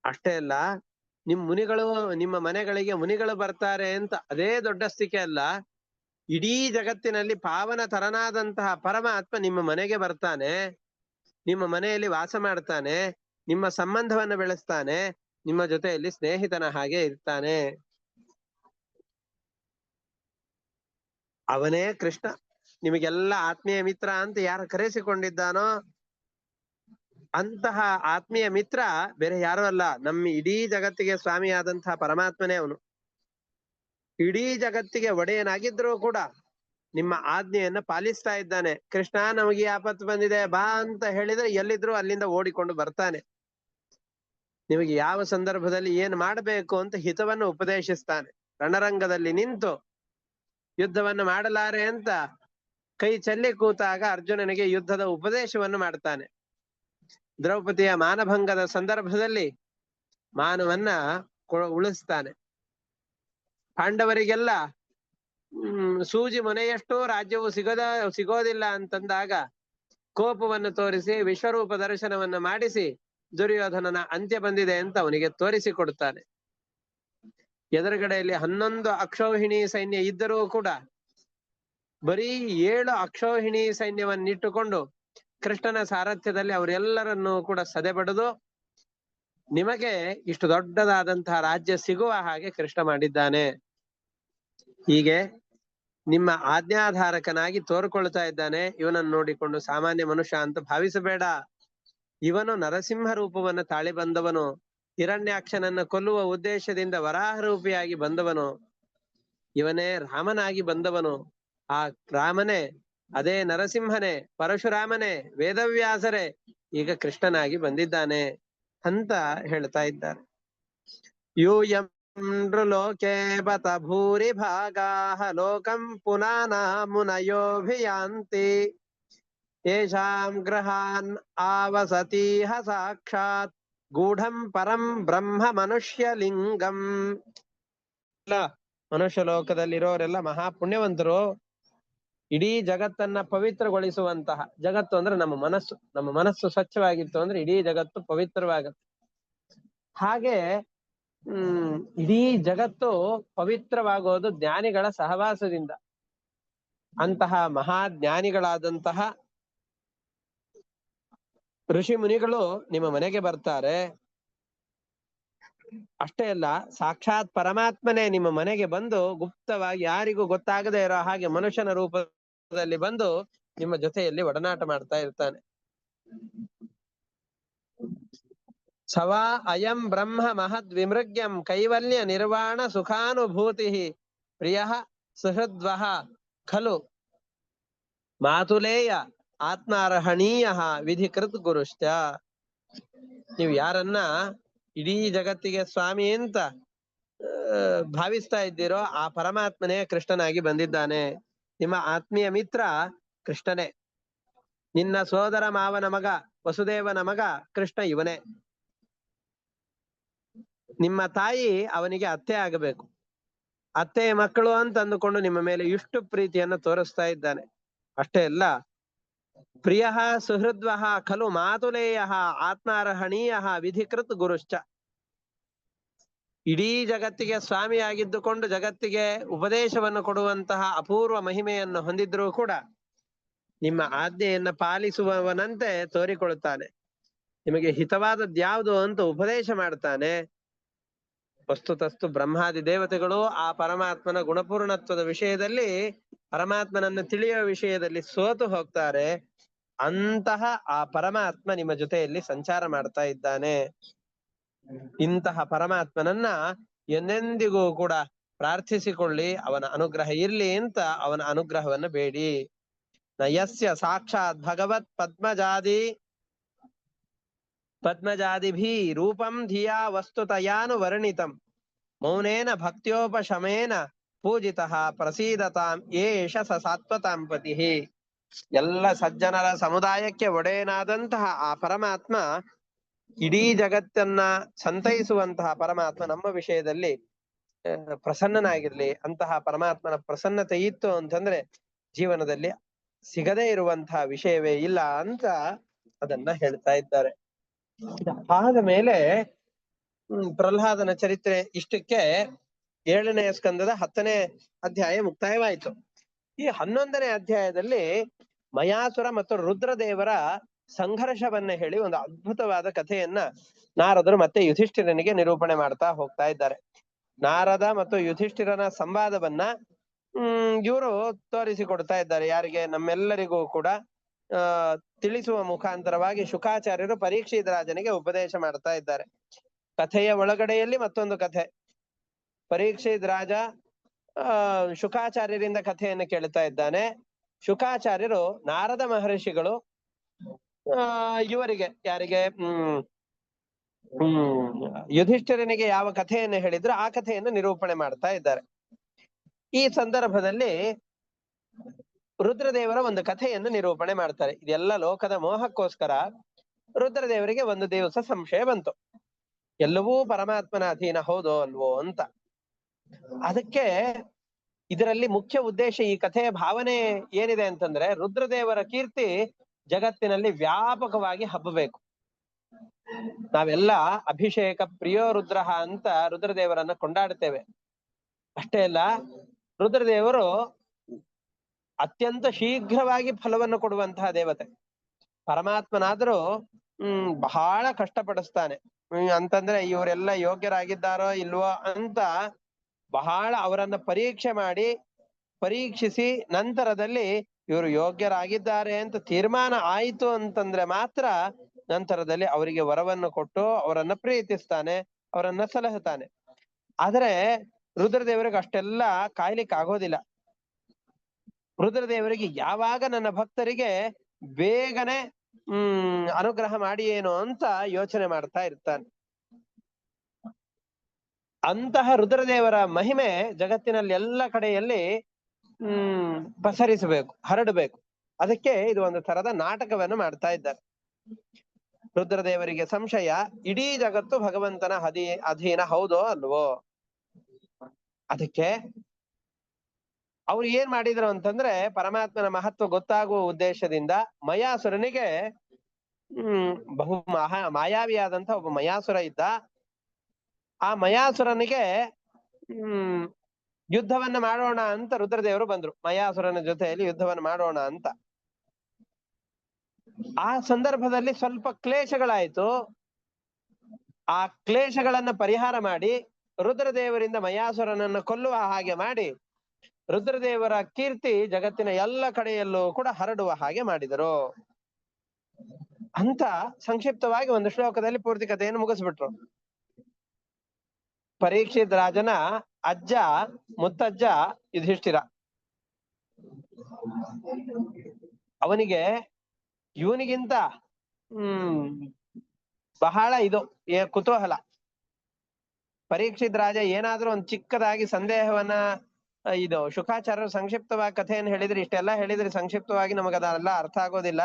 ಅಷ್ಟೇ ಅಲ್ಲ, ನಿಮ್ ಮುನಿಗಳು, ನಿಮ್ಮ ಮನೆಗಳಿಗೆ ಮುನಿಗಳು ಬರ್ತಾರೆ ಅಂತ ಅದೇ ದೊಡ್ಡ ಸ್ಥಿಕೆ ಅಲ್ಲ. ಇಡೀ ಜಗತ್ತಿನಲ್ಲಿ ಪಾವನ ತರನಾದಂತಹ ಪರಮಾತ್ಮ ನಿಮ್ಮ ಮನೆಗೆ ಬರ್ತಾನೆ, ನಿಮ್ಮ ಮನೆಯಲ್ಲಿ ವಾಸ ಮಾಡ್ತಾನೆ, ನಿಮ್ಮ ಸಂಬಂಧವನ್ನು ಬೆಳೆಸ್ತಾನೆ, ನಿಮ್ಮ ಜೊತೆಯಲ್ಲಿ ಸ್ನೇಹಿತನ ಹಾಗೆ ಇರ್ತಾನೆ. ಅವನೇ ಕೃಷ್ಣ. ನಿಮಗೆಲ್ಲ ಆತ್ಮೀಯ ಮಿತ್ರ ಅಂತ ಯಾರು ಕರೆಸಿಕೊಂಡಿದ್ದಾನೋ ಅಂತಹ ಆತ್ಮೀಯ ಮಿತ್ರ ಬೇರೆ ಯಾರು ಅಲ್ಲ. ನಮ್ಮ ಇಡೀ ಜಗತ್ತಿಗೆ ಸ್ವಾಮಿಯಾದಂತಹ ಪರಮಾತ್ಮನೇ ಅವನು. ಇಡೀ ಜಗತ್ತಿಗೆ ಒಡೆಯನಾಗಿದ್ರೂ ಕೂಡ ನಿಮ್ಮ ಆಜ್ಞೆಯನ್ನ ಪಾಲಿಸ್ತಾ ಇದ್ದಾನೆ. ಕೃಷ್ಣ, ನಮಗೆ ಆಪತ್ತು ಬಂದಿದೆ, ಬಾ ಅಂತ ಹೇಳಿದ್ರೆ ಎಲ್ಲಿದ್ರು ಅಲ್ಲಿಂದ ಓಡಿಕೊಂಡು ಬರ್ತಾನೆ. ನಿಮಗೆ ಯಾವ ಸಂದರ್ಭದಲ್ಲಿ ಏನ್ ಮಾಡಬೇಕು ಅಂತ ಹಿತವನ್ನು ಉಪದೇಶಿಸ್ತಾನೆ. ರಣರಂಗದಲ್ಲಿ ನಿಂತು ಯುದ್ಧವನ್ನು ಮಾಡಲಾರೆ ಅಂತ ಕೈ ಚೆಲ್ಲಿ ಕೂತಾಗ ಅರ್ಜುನನಿಗೆ ಯುದ್ಧದ ಉಪದೇಶವನ್ನು ಮಾಡ್ತಾನೆ. ದ್ರೌಪದಿಯ ಮಾನಭಂಗದ ಸಂದರ್ಭದಲ್ಲಿ ಮಾನವನ್ನ ಉಳಿಸ್ತಾನೆ. ಪಾಂಡವರಿಗೆಲ್ಲ, ಹ್ಮ್, ಸೂಜಿ ಮನೆಯಷ್ಟು ರಾಜ್ಯವು ಸಿಗದ, ಸಿಗೋದಿಲ್ಲ ಅಂತಂದಾಗ ಕೋಪವನ್ನು ತೋರಿಸಿ, ವಿಶ್ವರೂಪ ದರ್ಶನವನ್ನು ಮಾಡಿಸಿ, ದುರ್ಯೋಧನನ ಅಂತ್ಯ ಬಂದಿದೆ ಅಂತ ಅವನಿಗೆ ತೋರಿಸಿಕೊಡುತ್ತಾನೆ. ಎದುರುಗಡೆಯಲ್ಲಿ ಹನ್ನೊಂದು ಅಕ್ಷೋಹಿಣಿ ಸೈನ್ಯ ಇದ್ದರೂ ಕೂಡ, ಬರೀ ಏಳು ಅಕ್ಷೌಹಿಣಿ ಸೈನ್ಯವನ್ನಿಟ್ಟುಕೊಂಡು ಕೃಷ್ಣನ ಸಾರಥ್ಯದಲ್ಲಿ ಅವರೆಲ್ಲರನ್ನೂ ಕೂಡ ಸದೆಬಡಿದು ನಿಮಗೆ ಇಷ್ಟು ದೊಡ್ಡದಾದಂತಹ ರಾಜ್ಯ ಸಿಗುವ ಹಾಗೆ ಕೃಷ್ಣ ಮಾಡಿದ್ದಾನೆ. ಹೀಗೆ ನಿಮ್ಮ ಆಜ್ಞಾಧಾರಕನಾಗಿ ತೋರ್ಕೊಳ್ತಾ ಇದ್ದಾನೆ. ಇವನನ್ನು ನೋಡಿಕೊಂಡು ಸಾಮಾನ್ಯ ಮನುಷ್ಯ ಅಂತ ಭಾವಿಸಬೇಡ. ಇವನು ನರಸಿಂಹ ರೂಪವನ್ನು ತಾಳಿ ಬಂದವನು. ಹಿರಣ್ಯಾಕ್ಷನನ್ನ ಕೊಲ್ಲುವ ಉದ್ದೇಶದಿಂದ ವರಾಹ ರೂಪಿಯಾಗಿ ಬಂದವನು. ಇವನೇ ರಾಮನಾಗಿ ಬಂದವನು. ಆ ರಾಮನೇ, ಅದೇ ನರಸಿಂಹನೇ, ಪರಶುರಾಮನೇ, ವೇದವ್ಯಾಸರೇ, ಈಗ ಕೃಷ್ಣನಾಗಿ ಬಂದಿದ್ದಾನೆ. ಅಂತ ಹೇಳ್ತಾ ಇದ್ದಾರೆ. ಯೂಯಂ ನೃಲೋಕೆ ಬತ ಭೂರಿ ಭಾಗಾಹ ಲೋಕಂ ಪುನಾನ ಮುನಯೋಭಿಯಾಂತಿ ಯೇಷಾಂ ಗ್ರಹಾನ್ ಆವಸತೀಹ ಸಾಕ್ಷಾತ್ ಗೂಢಂ ಪರಂ ಬ್ರಹ್ಮ ಮನುಷ್ಯ ಲಿಂಗಂ. ಮನುಷ್ಯ ಲೋಕದಲ್ಲಿರೋರೆಲ್ಲ ಮಹಾ ಪುಣ್ಯವಂತರು ಇಡೀ ಜಗತ್ತನ್ನ ಪವಿತ್ರಗೊಳಿಸುವಂತಹ ಜಗತ್ತು ಅಂದ್ರೆ ನಮ್ಮ ಮನಸ್ಸು. ನಮ್ಮ ಮನಸ್ಸು ಸ್ವಚ್ಛವಾಗಿತ್ತು ಅಂದ್ರೆ ಇಡೀ ಜಗತ್ತು ಪವಿತ್ರವಾಗುತ್ತೆ. ಹಾಗೆ, ಹ್ಮ್, ಇಡೀ ಜಗತ್ತು ಪವಿತ್ರವಾಗೋದು ಜ್ಞಾನಿಗಳ ಸಹವಾಸದಿಂದ. ಅಂತಹ ಮಹಾಜ್ಞಾನಿಗಳಾದಂತಹ ಋಷಿ ಮುನಿಗಳು ನಿಮ್ಮ ಮನೆಗೆ ಬರ್ತಾರೆ. ಅಷ್ಟೇ ಅಲ್ಲ, ಸಾಕ್ಷಾತ್ ಪರಮಾತ್ಮನೇ ನಿಮ್ಮ ಮನೆಗೆ ಬಂದು ಗುಪ್ತವಾಗಿ ಯಾರಿಗೂ ಗೊತ್ತಾಗದೇ ಇರೋ ಹಾಗೆ ಮನುಷ್ಯನ ರೂಪದಲ್ಲಿ ಬಂದು ನಿಮ್ಮ ಜೊತೆಯಲ್ಲಿ ಒಡನಾಟ ಮಾಡ್ತಾ ಇರ್ತಾನೆ. ಸವಾ ಅಯಂ ಬ್ರಹ್ಮ ಮಹದ್ ವಿಮೃಗ್ಯಂ ಕೈವಲ್ಯ ನಿರ್ವಾಣ ಸುಖಾನುಭೂತಿ ಪ್ರಿಯ ಸುಹೃದ್ವಹ ಖಲು ಮಾತುಲೇಯ ಆತ್ಮಾರ್ಹಣೀಯ ವಿಧಿಕೃತ್ ಗುರುಶ್ಚ. ನೀವು ಯಾರನ್ನ ಇಡೀ ಜಗತ್ತಿಗೆ ಸ್ವಾಮಿ ಅಂತ ಭಾವಿಸ್ತಾ ಇದ್ದೀರೋ ಆ ಪರಮಾತ್ಮನೇ ಕೃಷ್ಣನಾಗಿ ಬಂದಿದ್ದಾನೆ. ನಿಮ್ಮ ಆತ್ಮೀಯ ಮಿತ್ರ ಕೃಷ್ಣನೇ. ನಿನ್ನ ಸೋದರ ಮಾವನ ಮಗ ವಸುದೇವನ ಮಗ ಕೃಷ್ಣ ಇವನೇ. ನಿಮ್ಮ ತಾಯಿ ಅವನಿಗೆ ಅತ್ತೆ ಆಗಬೇಕು. ಅತ್ತೆ ಮಕ್ಕಳು ಅಂತ ಅಂದುಕೊಂಡು ನಿಮ್ಮ ಮೇಲೆ ಇಷ್ಟು ಪ್ರೀತಿಯನ್ನು ತೋರಿಸ್ತಾ ಇದ್ದಾನೆ. ಅಷ್ಟೇ ಅಲ್ಲ, ಪ್ರಿಯ ಸುಹೃದ್ವಹ ಖಲು ಮಾತುಲೇಯ ಆತ್ಮಾರ್ಹಣೀಯ ವಿಧಿಕೃತ್ ಗುರುಶ್ಚ. ಇಡೀ ಜಗತ್ತಿಗೆ ಸ್ವಾಮಿಯಾಗಿದ್ದುಕೊಂಡು ಜಗತ್ತಿಗೆ ಉಪದೇಶವನ್ನು ಕೊಡುವಂತಹ ಅಪೂರ್ವ ಮಹಿಮೆಯನ್ನು ಹೊಂದಿದ್ರೂ ಕೂಡ ನಿಮ್ಮ ಆಜ್ಞೆಯನ್ನ ಪಾಲಿಸುವವನಂತೆ ತೋರಿಕೊಳ್ಳುತ್ತಾನೆ. ನಿಮಗೆ ಹಿತವಾದದ್ಯಾವುದು ಅಂತ ಉಪದೇಶ ಮಾಡ್ತಾನೆ ವಸ್ತುತಸ್ತು ಬ್ರಹ್ಮಾದಿ ದೇವತೆಗಳು ಆ ಪರಮಾತ್ಮನ ಗುಣಪೂರ್ಣತ್ವದ ವಿಷಯದಲ್ಲಿ ಪರಮಾತ್ಮನನ್ನು ತಿಳಿಯುವ ವಿಷಯದಲ್ಲಿ ಸೋತು ಹೋಗ್ತಾರೆ. ಅಂತಹ ಆ ಪರಮಾತ್ಮ ನಿಮ್ಮ ಜೊತೆಯಲ್ಲಿ ಸಂಚಾರ ಮಾಡ್ತಾ ಇದ್ದಾನೆ. ಇಂತಹ ಪರಮಾತ್ಮನನ್ನ ಎಂದೆಂದಿಗೂ ಕೂಡ ಪ್ರಾರ್ಥಿಸಿಕೊಳ್ಳಿ, ಅವನ ಅನುಗ್ರಹ ಇರ್ಲಿ ಅಂತ ಅವನ ಅನುಗ್ರಹವನ್ನು ಬೇಡಿ. ನಯಸ್ಯ ಸಾಕ್ಷಾತ್ ಭಗವತ್ ಪದ್ಮಜಾದಿ ಪದ್ಮಜಾದಿಭಿ ರೂಪಂ ಧಿಯಾ ವಸ್ತುತಯಾನು ವರ್ಣಿತಂ. ಮೌನೇನ ಭಕ್ತ್ಯೋಪಶಮೇನ ಪೂಜಿತ ಪ್ರಸೀದತಾಂ ಏಷ ಸ ಸಾತ್ವತಾಂ ಪತಿ. ಎಲ್ಲ ಸಜ್ಜನರ ಸಮುದಾಯಕ್ಕೆ ಒಡೆಯನಾದಂತಹ ಆ ಪರಮಾತ್ಮ ಇಡೀ ಜಗತ್ತನ್ನ ಸಂತೈಸುವಂತಹ ಪರಮಾತ್ಮ ನಮ್ಮ ವಿಷಯದಲ್ಲಿ ಪ್ರಸನ್ನನಾಗಿರ್ಲಿ, ಅಂತಹ ಪರಮಾತ್ಮನ ಪ್ರಸನ್ನತೆ ಇತ್ತು ಅಂತಂದ್ರೆ ಜೀವನದಲ್ಲಿ ಸಿಗದೇ ಇರುವಂತಹ ವಿಷಯವೇ ಇಲ್ಲ ಅಂತ ಅದನ್ನ ಹೇಳ್ತಾ ಇದ್ದಾರೆ. ಆದ ಮೇಲೆ ಪ್ರಹ್ಲಾದನ ಚರಿತ್ರೆ ಇಷ್ಟಕ್ಕೆ ಏಳನೆಯ ಸ್ಕಂದದ ಹತ್ತನೇ ಅಧ್ಯಾಯ ಮುಕ್ತಾಯವಾಯಿತು. ಈ ಹನ್ನೊಂದನೇ ಅಧ್ಯಾಯದಲ್ಲಿ ಮಯಾಸುರ ಮತ್ತು ರುದ್ರದೇವರ ಸಂಘರ್ಷವನ್ನ ಹೇಳಿ ಒಂದು ಅದ್ಭುತವಾದ ಕಥೆಯನ್ನ ನಾರದರು ಮತ್ತೆ ಯುಧಿಷ್ಠಿರನಿಗೆ ನಿರೂಪಣೆ ಮಾಡ್ತಾ ಹೋಗ್ತಾ ಇದ್ದಾರೆ. ನಾರದ ಮತ್ತು ಯುಧಿಷ್ಠಿರನ ಸಂವಾದವನ್ನ, ಹ್ಮ್, ಇವರು ತೋರಿಸಿಕೊಡ್ತಾ ಇದ್ದಾರೆ. ಯಾರಿಗೆ? ನಮ್ಮೆಲ್ಲರಿಗೂ ಕೂಡ, ಆ, ತಿಳಿಸುವ ಮುಖಾಂತರವಾಗಿ ಶುಕಾಚಾರ್ಯರು ಪರೀಕ್ಷಿತ ರಾಜನಿಗೆ ಉಪದೇಶ ಮಾಡ್ತಾ ಇದ್ದಾರೆ. ಕಥೆಯ ಒಳಗಡೆಯಲ್ಲಿ ಮತ್ತೊಂದು ಕಥೆ. ಪರೀಕ್ಷಿತ ರಾಜ, ಆ, ಶುಕಾಚಾರ್ಯರಿಂದ ಕಥೆಯನ್ನು ಕೇಳ್ತಾ ಇದ್ದಾನೆ. ಶುಕಾಚಾರ್ಯರು ನಾರದ ಮಹರ್ಷಿಗಳು ಇವರಿಗೆ, ಯಾರಿಗೆ? ಹ್ಮ್. ಯುಧಿಷ್ಠಿರನಿಗೆ ಯಾವ ಕಥೆಯನ್ನು ಹೇಳಿದ್ರು ಆ ಕಥೆಯನ್ನು ನಿರೂಪಣೆ ಮಾಡ್ತಾ ಇದ್ದಾರೆ. ಈ ಸಂದರ್ಭದಲ್ಲಿ ರುದ್ರದೇವರ ಒಂದು ಕಥೆಯನ್ನು ನಿರೂಪಣೆ ಮಾಡ್ತಾರೆ. ಇದೆಲ್ಲ ಲೋಕದ ಮೋಹಕ್ಕೋಸ್ಕರ ರುದ್ರದೇವರಿಗೆ ಒಂದು ದಿವಸ ಸಂಶಯ ಬಂತು. ಎಲ್ಲವೂ ಪರಮಾತ್ಮನ ಅಧೀನ ಹೌದೋ ಅಲ್ವೋ ಅಂತ. ಅದಕ್ಕೆ ಇದರಲ್ಲಿ ಮುಖ್ಯ ಉದ್ದೇಶ ಈ ಕಥೆಯ ಭಾವನೆ ಏನಿದೆ ಅಂತಂದ್ರೆ ರುದ್ರದೇವರ ಕೀರ್ತಿ ಜಗತ್ತಿನಲ್ಲಿ ವ್ಯಾಪಕವಾಗಿ ಹಬ್ಬಬೇಕು. ನಾವೆಲ್ಲ ಅಭಿಷೇಕ, ಪ್ರಿಯೋ ರುದ್ರಹ ಅಂತ ರುದ್ರದೇವರನ್ನ ಕೊಂಡಾಡ್ತೇವೆ ಅಷ್ಟೇ ಅಲ್ಲ, ರುದ್ರದೇವರು ಅತ್ಯಂತ ಶೀಘ್ರವಾಗಿ ಫಲವನ್ನು ಕೊಡುವಂತಹ ದೇವತೆ. ಪರಮಾತ್ಮನಾದರೂ, ಹ್ಮ್, ಬಹಳ ಕಷ್ಟಪಡಿಸ್ತಾನೆ. ಅಂತಂದ್ರೆ ಇವರೆಲ್ಲ ಯೋಗ್ಯರಾಗಿದ್ದಾರೋ ಇಲ್ವೋ ಅಂತ ಬಹಳ ಅವರನ್ನ ಪರೀಕ್ಷೆ ಮಾಡಿ, ಪರೀಕ್ಷಿಸಿ ನಂತರದಲ್ಲಿ ಇವರು ಯೋಗ್ಯರಾಗಿದ್ದಾರೆ ಅಂತ ತೀರ್ಮಾನ ಆಯಿತು ಅಂತಂದ್ರೆ ಮಾತ್ರ ನಂತರದಲ್ಲಿ ಅವರಿಗೆ ವರವನ್ನು ಕೊಟ್ಟು ಅವರನ್ನ ಪ್ರೀತಿಸ್ತಾನೆ, ಅವರನ್ನ ಸಲಹುತ್ತಾನೆ. ಆದ್ರೆ ರುದ್ರದೇವರಿಗೆ ಅಷ್ಟೆಲ್ಲ ಕಾಯ್ಲಿಕ್ಕೆ ಆಗೋದಿಲ್ಲ. ರುದ್ರದೇವರಿಗೆ ಯಾವಾಗ ನನ್ನ ಭಕ್ತರಿಗೆ ಬೇಗನೆ, ಹ್ಮ್, ಅನುಗ್ರಹ ಮಾಡಿ ಏನು ಅಂತ ಯೋಚನೆ ಮಾಡ್ತಾ ಇರ್ತಾನೆ. ಅಂತಹ ರುದ್ರದೇವರ ಮಹಿಮೆ ಜಗತ್ತಿನಲ್ಲಿ ಎಲ್ಲ ಕಡೆಯಲ್ಲಿ ಹ್ಮ್. ಪಸರಿಸಬೇಕು, ಹರಡಬೇಕು. ಅದಕ್ಕೆ ಇದು ಒಂದು ತರದ ನಾಟಕವನ್ನು ಮಾಡ್ತಾ ಇದ್ದಾರೆ. ರುದ್ರದೇವರಿಗೆ ಸಂಶಯ, ಇಡೀ ಜಗತ್ತು ಭಗವಂತನ ಹದಿ, ಅಧೀನ ಹೌದೋ ಅಲ್ವೋ? ಅದಕ್ಕೆ ಅವ್ರು ಏನ್ ಮಾಡಿದ್ರು ಅಂತಂದ್ರೆ ಪರಮಾತ್ಮನ ಮಹತ್ವ ಗೊತ್ತಾಗುವ ಉದ್ದೇಶದಿಂದ ಮಯಾಸುರನಿಗೆ, ಹ್ಮ್, ಬಹು ಮಹಾ, ಮಾಯಾವಿಯಾದಂತ ಒಬ್ಬ ಮಯಾಸುರ ಇದ್ದ. ಆ ಮಯಾಸುರನಿಗೆ, ಹ್ಮ್ ಯುದ್ಧವನ್ನ ಮಾಡೋಣ ಅಂತ ರುದ್ರದೇವರು ಬಂದ್ರು. ಮಯಾಸುರನ ಜೊತೆಯಲ್ಲಿ ಯುದ್ಧವನ್ನ ಮಾಡೋಣ ಅಂತ. ಆ ಸಂದರ್ಭದಲ್ಲಿ ಸ್ವಲ್ಪ ಕ್ಲೇಶಗಳಾಯ್ತು. ಆ ಕ್ಲೇಶಗಳನ್ನ ಪರಿಹಾರ ಮಾಡಿ ರುದ್ರದೇವರಿಂದ ಮಯಾಸುರನನ್ನ ಕೊಲ್ಲುವ ಹಾಗೆ ಮಾಡಿ ರುದ್ರದೇವರ ಕೀರ್ತಿ ಜಗತ್ತಿನ ಎಲ್ಲ ಕಡೆಯಲ್ಲೂ ಕೂಡ ಹರಡುವ ಹಾಗೆ ಮಾಡಿದರು. ಅಂತ ಸಂಕ್ಷಿಪ್ತವಾಗಿ ಒಂದು ಶ್ಲೋಕದಲ್ಲಿ ಪೂರ್ತಿ ಕಥೆಯನ್ನು ಮುಗಿಸ್ಬಿಟ್ರು. ಪರೀಕ್ಷಿತ್ ರಾಜನ ಅಜ್ಜ, ಮುತ್ತಜ್ಜ ಯುಧಿಷ್ಠಿರ. ಅವನಿಗೆ ಇವನಿಗಿಂತ, ಹ್ಮ್, ಬಹಳ ಇದು ಕುತೂಹಲ. ಪರೀಕ್ಷಿತ್ ರಾಜ ಏನಾದ್ರೂ ಒಂದ್ ಚಿಕ್ಕದಾಗಿ ಸಂದೇಹವನ್ನ ಇದು, ಶುಕಾಚಾರ್ಯರು ಸಂಕ್ಷಿಪ್ತವಾಗಿ ಕಥೆಯನ್ನು ಹೇಳಿದ್ರೆ, ಇಷ್ಟೆಲ್ಲ ಹೇಳಿದ್ರೆ ಸಂಕ್ಷಿಪ್ತವಾಗಿ ನಮಗ ಅದೆಲ್ಲ ಅರ್ಥ ಆಗೋದಿಲ್ಲ.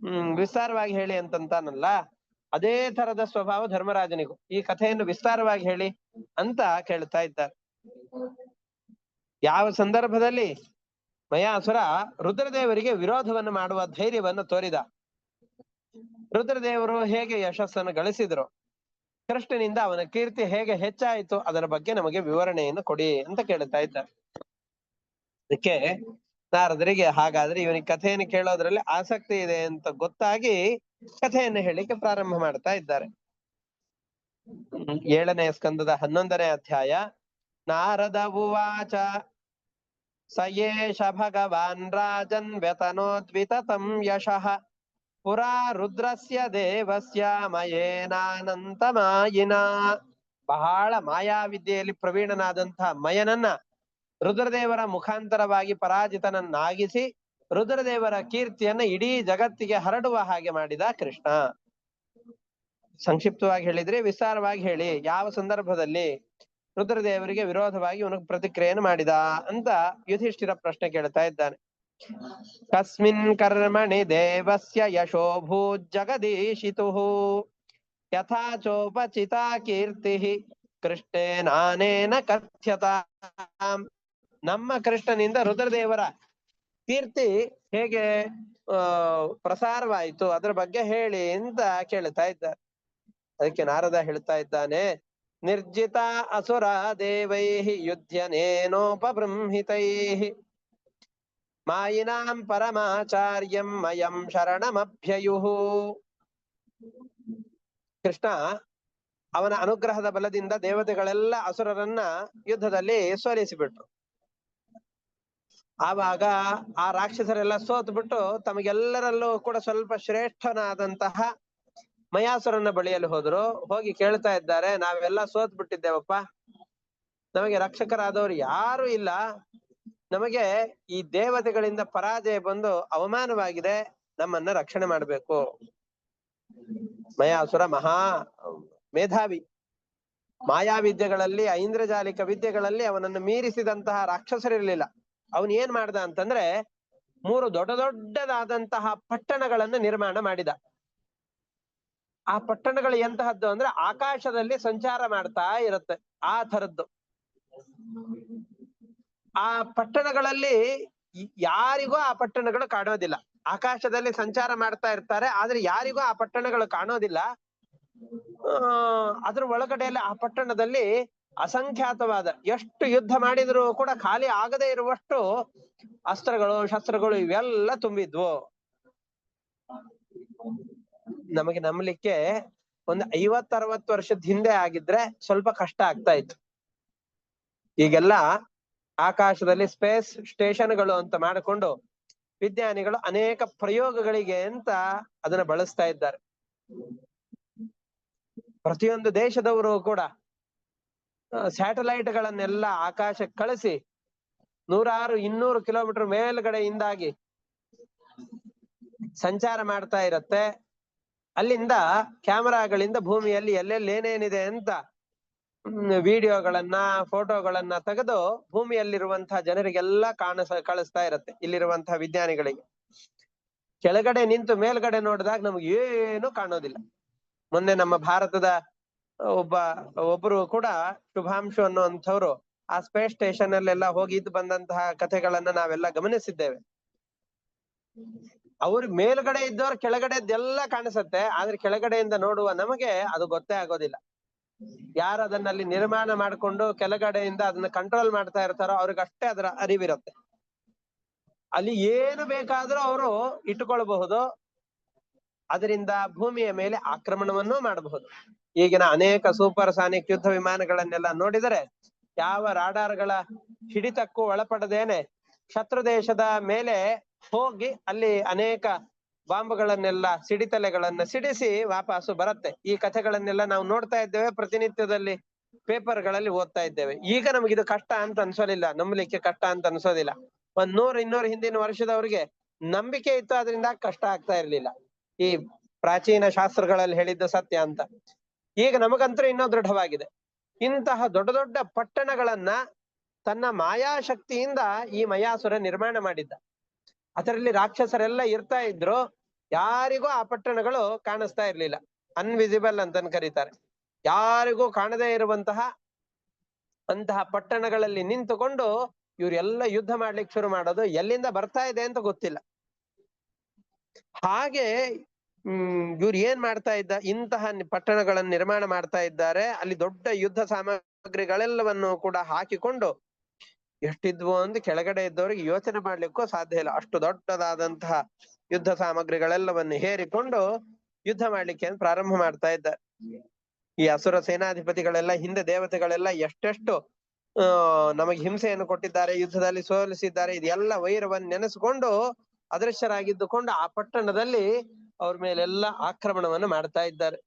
ಹ್ಮ್, ವಿಸ್ತಾರವಾಗಿ ಹೇಳಿ ಅಂತಂತಾನಲ್ಲ. ಅದೇ ತರದ ಸ್ವಭಾವ ಧರ್ಮರಾಜನಿಗೂ. ಈ ಕಥೆಯನ್ನು ವಿಸ್ತಾರವಾಗಿ ಹೇಳಿ ಅಂತ ಕೇಳ್ತಾ ಇದ್ದಾರೆ. ಯಾವ ಸಂದರ್ಭದಲ್ಲಿ ಮಯಾಸುರ ರುದ್ರದೇವರಿಗೆ ವಿರೋಧವನ್ನು ಮಾಡುವ ಧೈರ್ಯವನ್ನು ತೋರಿದ? ರುದ್ರದೇವರು ಹೇಗೆ ಯಶಸ್ಸನ್ನು ಗಳಿಸಿದ್ರು? ಕೃಷ್ಣನಿಂದ ಅವನ ಕೀರ್ತಿ ಹೇಗೆ ಹೆಚ್ಚಾಯಿತು? ಅದರ ಬಗ್ಗೆ ನಮಗೆ ವಿವರಣೆಯನ್ನು ಕೊಡಿ ಅಂತ ಕೇಳ್ತಾ ಇದ್ದಾರೆ. ಅದಕ್ಕೆ ನಾರದರಿಗೆ ಹಾಗಾದ್ರೆ ಇವನಿಗೆ ಕಥೆಯನ್ನು ಕೇಳೋದ್ರಲ್ಲಿ ಆಸಕ್ತಿ ಇದೆ ಅಂತ ಗೊತ್ತಾಗಿ ಕಥೆಯನ್ನು ಹೇಳಿಕ್ಕೆ ಪ್ರಾರಂಭ ಮಾಡ್ತಾ ಇದ್ದಾರೆ. ಏಳನೆಯ ಏಳನೇ ಸ್ಕಂದದ ಹನ್ನೊಂದನೇ ಅಧ್ಯಾಯ, ನಾರದ ಉವಾಚ. ಸಯೇಷ ಭಗವಾನ್ ರಾಜನ್ ವ್ಯತನೋದ್ವಿತತಂ ಯಶಃ. ಪುರಾ ರುದ್ರಸ್ಯ ದೇವಸ್ಯ ಮಯೇನಾನಂತಮಾಯಿನ ಬಹಳ ಮಾಯಾವಿದ್ಯೆಯಲ್ಲಿ ಪ್ರವೀಣನಾದಂತಹ ಮಯನನ್ನ ರುದ್ರದೇವರ ಮುಖಾಂತರವಾಗಿ ಪರಾಜಿತನನ್ನಾಗಿಸಿ ರುದ್ರದೇವರ ಕೀರ್ತಿಯನ್ನ ಇಡೀ ಜಗತ್ತಿಗೆ ಹರಡುವ ಹಾಗೆ ಮಾಡಿದ ಕೃಷ್ಣ. ಸಂಕ್ಷಿಪ್ತವಾಗಿ ಹೇಳಿದ್ರೆ ವಿಸ್ತಾರವಾಗಿ ಹೇಳಿ. ಯಾವ ಸಂದರ್ಭದಲ್ಲಿ ರುದ್ರದೇವರಿಗೆ ವಿರೋಧವಾಗಿ ಇವನಿಗೆ ಪ್ರತಿಕ್ರಿಯೆಯನ್ನು ಮಾಡಿದ ಅಂತ ಯುಧಿಷ್ಠಿರ ಪ್ರಶ್ನೆ ಕೇಳ್ತಾ ಇದ್ದಾನೆ. ಕಸ್ಮಿನ್ ಕರ್ಮಣಿ ದೇವಸ್ಯ ಯಶೋಭೂ ಜಗದೀಶಿತು ಯಥಾ ಕೀರ್ತಿ ಕೀರ್ತಿ ಕೃಷ್ಣೇನಾನೇನ ಕಥ್ಯತ. ನಮ್ಮ ಕೃಷ್ಣನಿಂದ ರುದ್ರದೇವರ ಕೀರ್ತಿ ಹೇಗೆ, ಆ, ಪ್ರಸಾರವಾಯಿತು? ಅದ್ರ ಬಗ್ಗೆ ಹೇಳಿ ಅಂತ ಕೇಳ್ತಾ ಇದ್ದ ಅದಕ್ಕೆ ನಾರದ ಹೇಳ್ತಾ ಇದ್ದಾನೆ, ನಿರ್ಜಿತ ಅಸುರ ದೇವೈ ಯುದ್ಧನೇನೋಪಬೃಂಹಿತೈ ಮಾಯಿನಾಂ ಪರಮಾಚಾರ್ಯಂ ಮಯಂ ಶರಣಮಭ್ಯಯುಹು ಕೃಷ್ಣ ಅವನ ಅನುಗ್ರಹದ ಬಲದಿಂದ ದೇವತೆಗಳೆಲ್ಲ ಅಸುರರನ್ನ ಯುದ್ಧದಲ್ಲಿ ಸೋಲಿಸಿಬಿಟ್ರು. ಆವಾಗ ಆ ರಾಕ್ಷಸರೆಲ್ಲ ಸೋತ್ಬಿಟ್ಟು ತಮಗೆಲ್ಲರಲ್ಲೂ ಕೂಡ ಸ್ವಲ್ಪ ಶ್ರೇಷ್ಠನಾದಂತಹ ಮಯಾಸುರನ ಬಳಿಯಲ್ಲಿ ಹೋದ್ರು. ಹೋಗಿ ಕೇಳ್ತಾ ಇದ್ದಾರೆ, ನಾವೆಲ್ಲ ಸೋತ್ ಬಿಟ್ಟಿದ್ದೇವಪ್ಪ ನಮಗೆ ರಕ್ಷಕರಾದವರು ಯಾರು ಇಲ್ಲ. ನಮಗೆ ಈ ದೇವತೆಗಳಿಂದ ಪರಾಜಯ ಬಂದು ಅವಮಾನವಾಗಿದೆ. ನಮ್ಮನ್ನ ರಕ್ಷಣೆ ಮಾಡ್ಬೇಕು. ಮಯಾಸುರ ಮಹಾ ಮೇಧಾವಿ. ಮಾಯಾವಿದ್ಯೆಗಳಲ್ಲಿ, ಐಂದ್ರಜಾಲಿಕ ವಿದ್ಯೆಗಳಲ್ಲಿ ಅವನನ್ನು ಮೀರಿಸಿದಂತಹ ರಾಕ್ಷಸರಿರ್ಲಿಲ್ಲ. ಅವನ್ ಏನ್ ಮಾಡ್ದ ಅಂತಂದ್ರೆ ಮೂರು ದೊಡ್ಡ ದೊಡ್ಡದಾದಂತಹ ಪಟ್ಟಣಗಳನ್ನ ನಿರ್ಮಾಣ ಮಾಡಿದ. ಆ ಪಟ್ಟಣಗಳು ಎಂತಹದ್ದು ಅಂದ್ರೆ ಆಕಾಶದಲ್ಲಿ ಸಂಚಾರ ಮಾಡ್ತಾ ಇರುತ್ತೆ, ಆ ತರದ್ದು ಆ ಪಟ್ಟಣಗಳಲ್ಲಿ ಯಾರಿಗೂ ಆ ಪಟ್ಟಣಗಳು ಕಾಣೋದಿಲ್ಲ. ಆಕಾಶದಲ್ಲಿ ಸಂಚಾರ ಮಾಡ್ತಾ ಇರ್ತಾರೆ, ಆದ್ರೆ ಯಾರಿಗೂ ಆ ಪಟ್ಟಣಗಳು ಕಾಣೋದಿಲ್ಲ. ಆ, ಅದ್ರ ಒಳಗಡೆಯಲ್ಲಿ ಆ ಪಟ್ಟಣದಲ್ಲಿ ಅಸಂಖ್ಯಾತವಾದ ಎಷ್ಟು ಯುದ್ಧ ಮಾಡಿದ್ರು ಕೂಡ ಖಾಲಿ ಆಗದೆ ಇರುವಷ್ಟು ಅಸ್ತ್ರಗಳು, ಶಸ್ತ್ರಗಳು ಇವೆಲ್ಲ ತುಂಬಿದ್ವು. ನಮಗೆ ನಂಬಲಿಕ್ಕೆ ಒಂದು ಐವತ್ ಅರವತ್ತು ವರ್ಷದ ಹಿಂದೆ ಆಗಿದ್ರೆ ಸ್ವಲ್ಪ ಕಷ್ಟ ಆಗ್ತಾ ಇತ್ತು. ಈಗೆಲ್ಲ ಆಕಾಶದಲ್ಲಿ ಸ್ಪೇಸ್ ಸ್ಟೇಷನ್ಗಳು ಅಂತ ಮಾಡಿಕೊಂಡು ವಿಜ್ಞಾನಿಗಳು ಅನೇಕ ಪ್ರಯೋಗಗಳಿಗೆ ಅಂತ ಅದನ್ನ ಬಳಸ್ತಾ ಇದ್ದಾರೆ. ಪ್ರತಿಯೊಂದು ದೇಶದವರು ಕೂಡ ಸ್ಯಾಟಲೈಟ್ ಗಳನ್ನೆಲ್ಲ ಆಕಾಶಕ್ಕೆ ಕಳಿಸಿ ನೂರಾರು ಇನ್ನೂರು ಕಿಲೋಮೀಟರ್ ಮೇಲ್ಗಡೆಯಿಂದಾಗಿ ಸಂಚಾರ ಮಾಡ್ತಾ ಇರತ್ತೆ. ಅಲ್ಲಿಂದ ಕ್ಯಾಮರಾಗಳಿಂದ ಭೂಮಿಯಲ್ಲಿ ಎಲ್ಲೆಲ್ಲಿ ಏನೇನಿದೆ ಅಂತ ವಿಡಿಯೋಗಳನ್ನ, ಫೋಟೋಗಳನ್ನ ತೆಗೆದು ಭೂಮಿಯಲ್ಲಿರುವಂತಹ ಜನರಿಗೆಲ್ಲ ಕಾಣಿಸ, ಕಳಿಸ್ತಾ ಇರತ್ತೆ ಇಲ್ಲಿರುವಂತಹ ವಿಜ್ಞಾನಿಗಳಿಗೆ. ಕೆಳಗಡೆ ನಿಂತು ಮೇಲ್ಗಡೆ ನೋಡಿದಾಗ ನಮ್ಗೆ ಏನು ಕಾಣೋದಿಲ್ಲ. ಮೊನ್ನೆ ನಮ್ಮ ಭಾರತದ ಒಬ್ಬ ಒಬ್ರು ಕೂಡ ಶುಭಾಂಶು ಅನ್ನುವಂಥವ್ರು ಆ ಸ್ಪೇಸ್ ಸ್ಟೇಷನ್ ಅಲ್ಲೆಲ್ಲ ಹೋಗಿದ್ದು ಬಂದಂತಹ ಕಥೆಗಳನ್ನ ನಾವೆಲ್ಲ ಗಮನಿಸಿದ್ದೇವೆ. ಅವ್ರ ಮೇಲ್ಗಡೆ ಇದ್ದವ್ರ ಕೆಳಗಡೆದ್ದೆಲ್ಲ ಕಾಣಿಸುತ್ತೆ, ಆದ್ರೆ ಕೆಳಗಡೆಯಿಂದ ನೋಡುವ ನಮಗೆ ಅದು ಗೊತ್ತೇ ಆಗೋದಿಲ್ಲ. ಯಾರು ಅದನ್ನಲ್ಲಿ ನಿರ್ಮಾಣ ಮಾಡಿಕೊಂಡು ಕೆಳಗಡೆಯಿಂದ ಅದನ್ನ ಕಂಟ್ರೋಲ್ ಮಾಡ್ತಾ ಇರ್ತಾರೋ ಅವ್ರಿಗಷ್ಟೇ ಅದರ ಅರಿವಿರುತ್ತೆ. ಅಲ್ಲಿ ಏನು ಬೇಕಾದ್ರೂ ಅವರು ಇಟ್ಟುಕೊಳ್ಬಹುದು ಅದರಿಂದ ಭೂಮಿಯ ಮೇಲೆ ಆಕ್ರಮಣವನ್ನು ಮಾಡಬಹುದು. ಈಗಿನ ಅನೇಕ ಸೂಪರ್ ಸಾನಿಕ್ ಯುದ್ಧ ವಿಮಾನಗಳನ್ನೆಲ್ಲ ನೋಡಿದರೆ ಯಾವ ರಾಡಾರ್ಗಳ ಹಿಡಿತಕ್ಕೂ ಒಳಪಡದೇನೆ ಶತ್ರು ದೇಶದ ಮೇಲೆ ಹೋಗಿ ಅಲ್ಲಿ ಅನೇಕ ಬಾಂಬ್ಗಳನ್ನೆಲ್ಲ, ಸಿಡಿತಲೆಗಳನ್ನ ಸಿಡಿಸಿ ವಾಪಸ್ಸು ಬರುತ್ತೆ. ಈ ಕಥೆಗಳನ್ನೆಲ್ಲ ನಾವು ನೋಡ್ತಾ ಇದ್ದೇವೆ, ಪ್ರತಿನಿತ್ಯದಲ್ಲಿ ಪೇಪರ್ಗಳಲ್ಲಿ ಓದ್ತಾ ಇದ್ದೇವೆ. ಈಗ ನಮ್ಗೆ ಇದು ಕಷ್ಟ ಅಂತ ಅನ್ಸೋದಿಲ್ಲ, ನಂಬಲಿಕ್ಕೆ ಕಷ್ಟ ಅಂತ ಅನ್ಸೋದಿಲ್ಲ. ಒಂದ್ ನೂರ್ ಇನ್ನೂರ್ ಹಿಂದಿನ ವರ್ಷದವರಿಗೆ ನಂಬಿಕೆ ಇತ್ತು ಅದರಿಂದ ಕಷ್ಟ ಆಗ್ತಾ ಇರ್ಲಿಲ್ಲ. ಈ ಪ್ರಾಚೀನ ಶಾಸ್ತ್ರಗಳಲ್ಲಿ ಹೇಳಿದ್ದ ಸತ್ಯ ಅಂತ. ಈಗ ನಮಗಂತೂ ಇನ್ನೂ ದೃಢವಾಗಿದೆ. ಇಂತಹ ದೊಡ್ಡ ದೊಡ್ಡ ಪಟ್ಟಣಗಳನ್ನ ತನ್ನ ಮಾಯಾಶಕ್ತಿಯಿಂದ ಈ ಮಯಾಸುರ ನಿರ್ಮಾಣ ಮಾಡಿದ್ದ. ಅದರಲ್ಲಿ ರಾಕ್ಷಸರೆಲ್ಲ ಇರ್ತಾ ಇದ್ರು. ಯಾರಿಗೂ ಆ ಪಟ್ಟಣಗಳು ಕಾಣಿಸ್ತಾ ಇರ್ಲಿಲ್ಲ. ಅನ್ವಿಸಿಬಲ್ ಅಂತ ಕರೀತಾರೆ. ಯಾರಿಗೂ ಕಾಣದೇ ಇರುವಂತಹ ಅಂತಹ ಪಟ್ಟಣಗಳಲ್ಲಿ ನಿಂತುಕೊಂಡು ಇವರೆಲ್ಲ ಯುದ್ಧ ಮಾಡ್ಲಿಕ್ಕೆ ಶುರು ಮಾಡೋದು ಎಲ್ಲಿಂದ ಬರ್ತಾ ಇದೆ ಅಂತ ಗೊತ್ತಿಲ್ಲ. ಹಾಗೆ ಹ್ಮ್, ಇವ್ರು ಏನ್ ಮಾಡ್ತಾ ಇದ್ದ, ಇಂತಹ ಪಟ್ಟಣಗಳನ್ನು ನಿರ್ಮಾಣ ಮಾಡ್ತಾ ಇದ್ದಾರೆ, ಅಲ್ಲಿ ದೊಡ್ಡ ಯುದ್ಧ ಸಾಮಗ್ರಿಗಳೆಲ್ಲವನ್ನು ಕೂಡ ಹಾಕಿಕೊಂಡು ಎಷ್ಟಿದ್ವು ಅಂತ ಕೆಳಗಡೆ ಇದ್ದವರಿಗೆ ಯೋಚನೆ ಮಾಡ್ಲಿಕ್ಕೂ ಸಾಧ್ಯ ಇಲ್ಲ. ಅಷ್ಟು ದೊಡ್ಡದಾದಂತಹ ಯುದ್ಧ ಸಾಮಗ್ರಿಗಳೆಲ್ಲವನ್ನು ಹೇರಿಕೊಂಡು ಯುದ್ಧ ಮಾಡ್ಲಿಕ್ಕೆ ಅಂತ ಪ್ರಾರಂಭ ಮಾಡ್ತಾ ಇದ್ದ. ಈ ಅಸುರ ಸೇನಾಧಿಪತಿಗಳೆಲ್ಲ, ಹಿಂದೆ ದೇವತೆಗಳೆಲ್ಲ ಎಷ್ಟೆಷ್ಟು ನಮಗೆ ಹಿಂಸೆಯನ್ನು ಕೊಟ್ಟಿದ್ದಾರೆ, ಯುದ್ಧದಲ್ಲಿ ಸೋಲಿಸಿದ್ದಾರೆ, ಇದೆಲ್ಲ ವೈರವನ್ನು ನೆನೆಸಿಕೊಂಡು ಅದೃಶ್ಯರಾಗಿದ್ದುಕೊಂಡು ಆ ಪಟ್ಟಣದಲ್ಲಿ ಅವ್ರ ಮೇಲೆಲ್ಲ ಆಕ್ರಮಣವನ್ನು ಮಾಡ್ತಾ ಇದ್ದಾರೆ.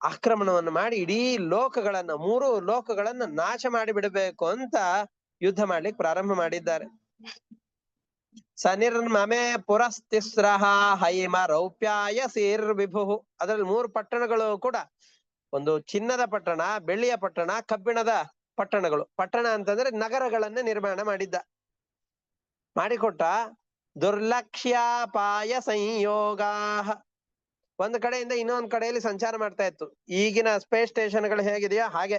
ಆಕ್ರಮಣವನ್ನು ಮಾಡಿ ಇಡೀ ಲೋಕಗಳನ್ನ, ಮೂರು ಲೋಕಗಳನ್ನ ನಾಶ ಮಾಡಿ ಬಿಡಬೇಕು ಅಂತ ಯುದ್ಧ ಮಾಡ್ಲಿಕ್ಕೆ ಪ್ರಾರಂಭ ಮಾಡಿದ್ದಾರೆ. ಸನಿರ್ಮಮೆ ಪುರಸ್ತಿಸ್ರಹ ಹೈಮ ರೌಪ್ಯಾಯ ಸೀರ್ ವಿಭು ಅದ್ರಲ್ಲಿ ಮೂರು ಪಟ್ಟಣಗಳು ಕೂಡ, ಒಂದು ಚಿನ್ನದ ಪಟ್ಟಣ, ಬೆಳ್ಳಿಯ ಪಟ್ಟಣ, ಕಬ್ಬಿಣದ ಪಟ್ಟಣಗಳು. ಪಟ್ಟಣ ಅಂತಂದ್ರೆ ನಗರಗಳನ್ನ ನಿರ್ಮಾಣ ಮಾಡಿದ್ದ. ಮಾಡಿಕೊಟ್ಟ ದುರ್ಲಕ್ಷ್ಯಾಪಾಯ ಸಂಯೋಗ ಒಂದ್ ಕಡೆಯಿಂದ ಇನ್ನೊಂದ್ ಕಡೆಯಲ್ಲಿ ಸಂಚಾರ ಮಾಡ್ತಾ ಇತ್ತು. ಈಗಿನ ಸ್ಪೇಸ್ ಸ್ಟೇಷನ್ಗಳು ಹೇಗಿದೆಯೋ ಹಾಗೆ.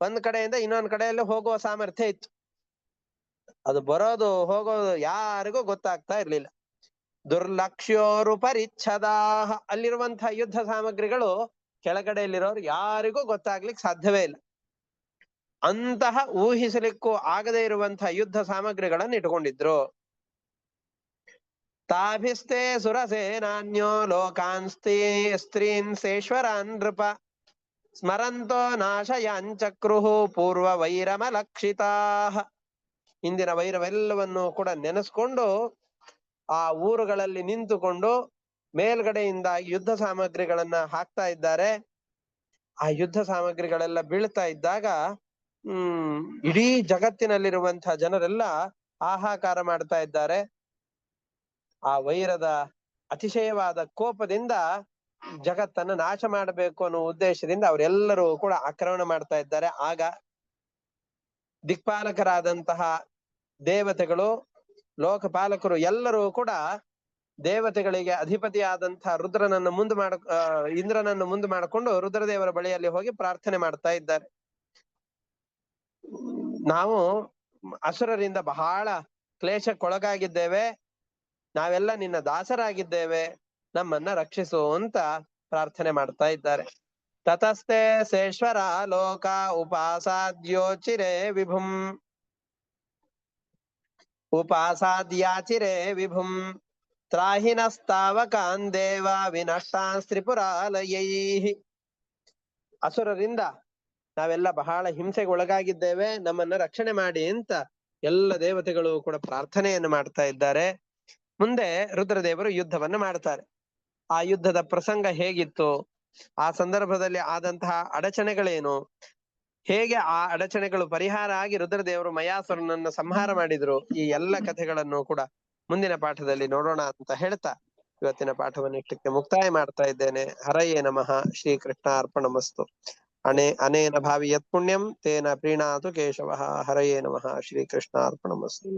ಒಂದ್ ಕಡೆಯಿಂದ ಇನ್ನೊಂದ್ ಕಡೆಯಲ್ಲಿ ಹೋಗುವ ಸಾಮರ್ಥ್ಯ ಇತ್ತು. ಅದು ಬರೋದು, ಹೋಗೋದು ಯಾರಿಗೂ ಗೊತ್ತಾಗ್ತಾ ಇರ್ಲಿಲ್ಲ. ದುರ್ಲಕ್ಷ್ಯೋರು ಪರಿಚ್ಛದಾಹ ಅಲ್ಲಿರುವಂತಹ ಯುದ್ಧ ಸಾಮಗ್ರಿಗಳು ಕೆಳಗಡೆಯಲ್ಲಿರೋರು ಯಾರಿಗೂ ಗೊತ್ತಾಗ್ಲಿಕ್ಕೆ ಸಾಧ್ಯವೇ ಇಲ್ಲ. ಅಂತಹ ಊಹಿಸಲಿಕ್ಕೂ ಆಗದೇ ಇರುವಂತಹ ಯುದ್ಧ ಸಾಮಗ್ರಿಗಳನ್ನು ಇಟ್ಕೊಂಡಿದ್ರು ತಾಭಿಸ್ತೆ ಸುರಸೇನಾನ್ಯೋ ಲೋಕಾನ್ ಸ್ತ್ರೀ ಸ್ತ್ರೀನ್ ಸೇಶ್ವರಾನ್ ನೃಪ. ಸ್ಮರಂತೋ ನಾಶಯಾಂಚಕ್ರುಹು ಪೂರ್ವ ವೈರಮ ಲಕ್ಷಿತಾ ಇಂದಿನ ವೈರವೆಲ್ಲವನ್ನು ಕೂಡ ನೆನೆಸ್ಕೊಂಡು ಆ ಊರುಗಳಲ್ಲಿ ನಿಂತುಕೊಂಡು ಮೇಲ್ಗಡೆಯಿಂದ ಯುದ್ಧ ಸಾಮಗ್ರಿಗಳನ್ನ ಹಾಕ್ತಾ ಇದ್ದಾರೆ. ಆ ಯುದ್ಧ ಸಾಮಗ್ರಿಗಳೆಲ್ಲ ಬೀಳ್ತಾ ಇದ್ದಾಗ, ಹ್ಮ್, ಇಡೀ ಜಗತ್ತಿನಲ್ಲಿರುವಂತಹ ಜನರೆಲ್ಲ ಹಾಹಾಕಾರ ಮಾಡ್ತಾ ಇದ್ದಾರೆ. ಆ ವೈರದ ಅತಿಶಯವಾದ ಕೋಪದಿಂದ ಜಗತ್ತನ್ನ ನಾಶ ಮಾಡಬೇಕು ಅನ್ನೋ ಉದ್ದೇಶದಿಂದ ಅವರೆಲ್ಲರೂ ಕೂಡ ಆಕ್ರಮಣ ಮಾಡ್ತಾ ಇದ್ದಾರೆ. ಆಗ ದಿಕ್ಪಾಲಕರಾದಂತಹ ದೇವತೆಗಳು, ಲೋಕಪಾಲಕರು ಎಲ್ಲರೂ ಕೂಡ ದೇವತೆಗಳಿಗೆ ಅಧಿಪತಿಯಾದಂತಹ ರುದ್ರನನ್ನು ಮುಂದೆ ಮಾಡ ಇಂದ್ರನನ್ನು ಮುಂದೆ ಮಾಡಿಕೊಂಡು ರುದ್ರದೇವರ ಬಳಿಯಲ್ಲಿ ಹೋಗಿ ಪ್ರಾರ್ಥನೆ ಮಾಡ್ತಾ ಇದ್ದಾರೆ. ನಾವು ಅಸುರರಿಂದ ಬಹಳ ಕ್ಲೇಶಕ್ಕೊಳಗಾಗಿದ್ದೇವೆ. ನಾವೆಲ್ಲ ನಿನ್ನ ದಾಸರಾಗಿದ್ದೇವೆ, ನಮ್ಮನ್ನ ರಕ್ಷಿಸು ಅಂತ ಪ್ರಾರ್ಥನೆ ಮಾಡ್ತಾ ಇದ್ದಾರೆ. ತತಸ್ತೆ ಸೇಶ್ವರ ಲೋಕ ಉಪಾಸಾದ್ಯೋಚಿರೆ ವಿಭುಂ. ಉಪಾಸಾದ್ಯಾಚಿರೆ ವಿಭುಂ. ತ್ರಾಹಿನಸ್ತಾವಕಾನ್ ದೇವ ವಿನಷ್ಟಾನ್ ತ್ರಿಪುರಾಲಯೈ. ಅಸುರರಿಂದ ನಾವೆಲ್ಲ ಬಹಳ ಹಿಂಸೆಗೆ ಒಳಗಾಗಿದ್ದೇವೆ, ನಮ್ಮನ್ನ ರಕ್ಷಣೆ ಮಾಡಿ ಅಂತ ಎಲ್ಲ ದೇವತೆಗಳು ಕೂಡ ಪ್ರಾರ್ಥನೆಯನ್ನು ಮಾಡ್ತಾ ಇದ್ದಾರೆ. ಮುಂದೆ ರುದ್ರದೇವರು ಯುದ್ಧವನ್ನು ಮಾಡ್ತಾರೆ ಆ ಯುದ್ಧದ ಪ್ರಸಂಗ ಹೇಗಿತ್ತು? ಆ ಸಂದರ್ಭದಲ್ಲಿ ಆದಂತಹ ಅಡಚಣೆಗಳೇನು? ಹೇಗೆ ಆ ಅಡಚಣೆಗಳು ಪರಿಹಾರ ಆಗಿ ರುದ್ರದೇವರು ಮಯಾಸುರನನ್ನು ಸಂಹಾರ ಮಾಡಿದ್ರು? ಈ ಎಲ್ಲ ಕಥೆಗಳನ್ನು ಕೂಡ ಮುಂದಿನ ಪಾಠದಲ್ಲಿ ನೋಡೋಣ ಅಂತ ಹೇಳ್ತಾ ಇವತ್ತಿನ ಪಾಠವನ್ನು ಇಷ್ಟಕ್ಕೆ ಮುಕ್ತಾಯ ಮಾಡ್ತಾ ಇದ್ದೇನೆ. ಹರಯೇ ನಮಃ. ಶ್ರೀ ಕೃಷ್ಣ ಅರ್ಪಣಮಸ್ತು. ಅನೇ ಅನೇನ ಭಾವಿ ಯತ್ ಪುಣ್ಯಂ ತೇನ ಪ್ರೀಣಾತು ಕೇಶವ. ಹರಯೇ ನಮಃ. ಶ್ರೀ ಕೃಷ್ಣ ಅರ್ಪಣಮಸ್ತು